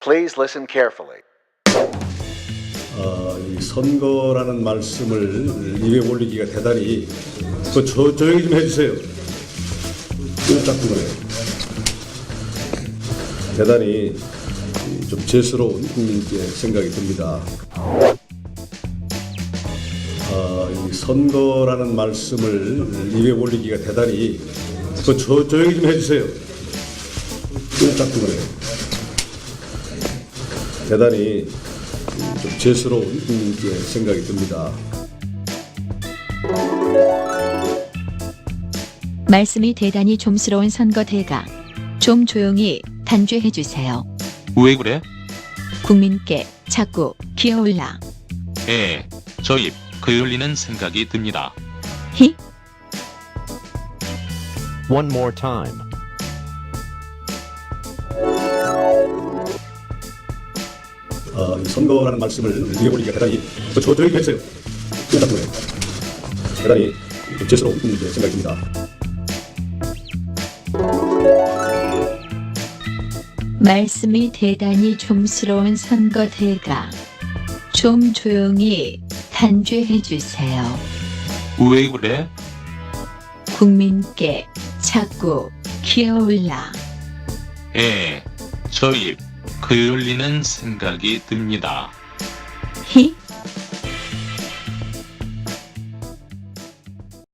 Please listen carefully. 어, 이 선거라는 말씀을 입에 올리기가 대단히 그 조, 조용히 좀 해주세요. 그래. 대단히 좀 죄스러운 국민께 생각이 듭니다. 어, 이 선거라는 말씀을 입에 올리기가 대단히 그 조, 조용히 좀 해주세요. 그래. 대단히 좀 죄스러운 국민께 생각이 듭니다. 말씀이 대단히 좀스러운 선거 대가. 좀 조용히 단죄해 주세요. 왜 그래? 국민께 자꾸 기어올라. 에, 저 입 그을리는 생각이 듭니다. 히? One more time. 어, 이 선거라는 말씀을 올리기가 대단히 그 조, 조용히 해주세요. 이거 자꾸 그래. 대단히 좀 죄스러운 생각이 듭니다. 말씀이 대단히 좀스러운 선거 대가. 좀 조용히 단죄해 주세요. 왜 그래? 국민께 자꾸 기어올라. 에, 저입 그을리는 생각이 듭니다. 히?